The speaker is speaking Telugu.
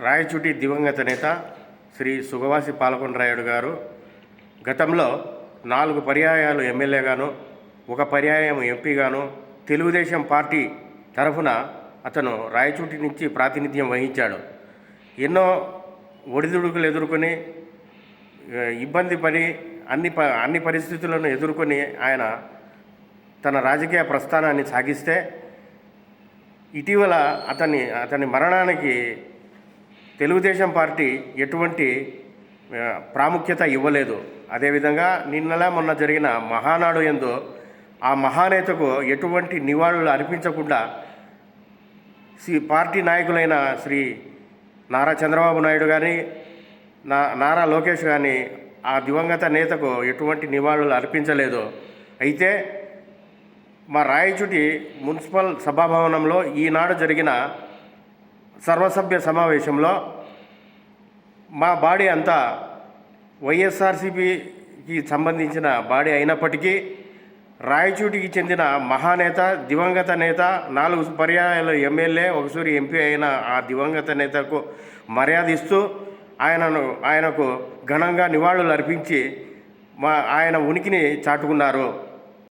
రాయచూటి దివంగత నేత శ్రీ సుగవాసి పాలకొండరాయుడు గారు గతంలో నాలుగు పర్యాయాలు ఎమ్మెల్యేగాను ఒక పర్యాయం ఎంపీగాను తెలుగుదేశం పార్టీ తరఫున అతను రాయచూటి నుంచి ప్రాతినిధ్యం వహించాడు. ఎన్నో ఒడిదుడుకులు ఎదుర్కొని ఇబ్బంది పడి అన్ని ప అన్ని పరిస్థితులను ఎదుర్కొని ఆయన తన రాజకీయ ప్రస్థానాన్ని సాగిస్తే ఇటీవల అతని అతని మరణానికి తెలుగుదేశం పార్టీ ఎటువంటి ప్రాముఖ్యత ఇవ్వలేదు. అదేవిధంగా నిన్నలా మొన్న జరిగిన మహానాడు ఎందు ఆ మహానేతకు ఎటువంటి నివాళులు అర్పించకుండా శ్రీ పార్టీ నాయకులైన శ్రీ నారా చంద్రబాబు నాయుడు కానీ నా నారా లోకేష్ కానీ ఆ దివంగత నేతకు ఎటువంటి నివాళులు అర్పించలేదు. అయితే మా రాయచుటి మున్సిపల్ సభాభవనంలో ఈనాడు జరిగిన సర్వసభ్య సమావేశంలో మా బాడీ అంతా వైఎస్ఆర్సీపీకి సంబంధించిన బాడీ అయినప్పటికీ రాయచూటికి చెందిన మహానేత దివంగత నేత నాలుగు పర్యాయాలు ఎమ్మెల్యే ఒకసారి ఎంపీ అయిన ఆ దివంగత నేతకు మర్యాద ఇస్తూ ఆయనను ఆయనకు ఘనంగా నివాళులు అర్పించి మా ఆయన ఉనికిని చాటుకున్నారు.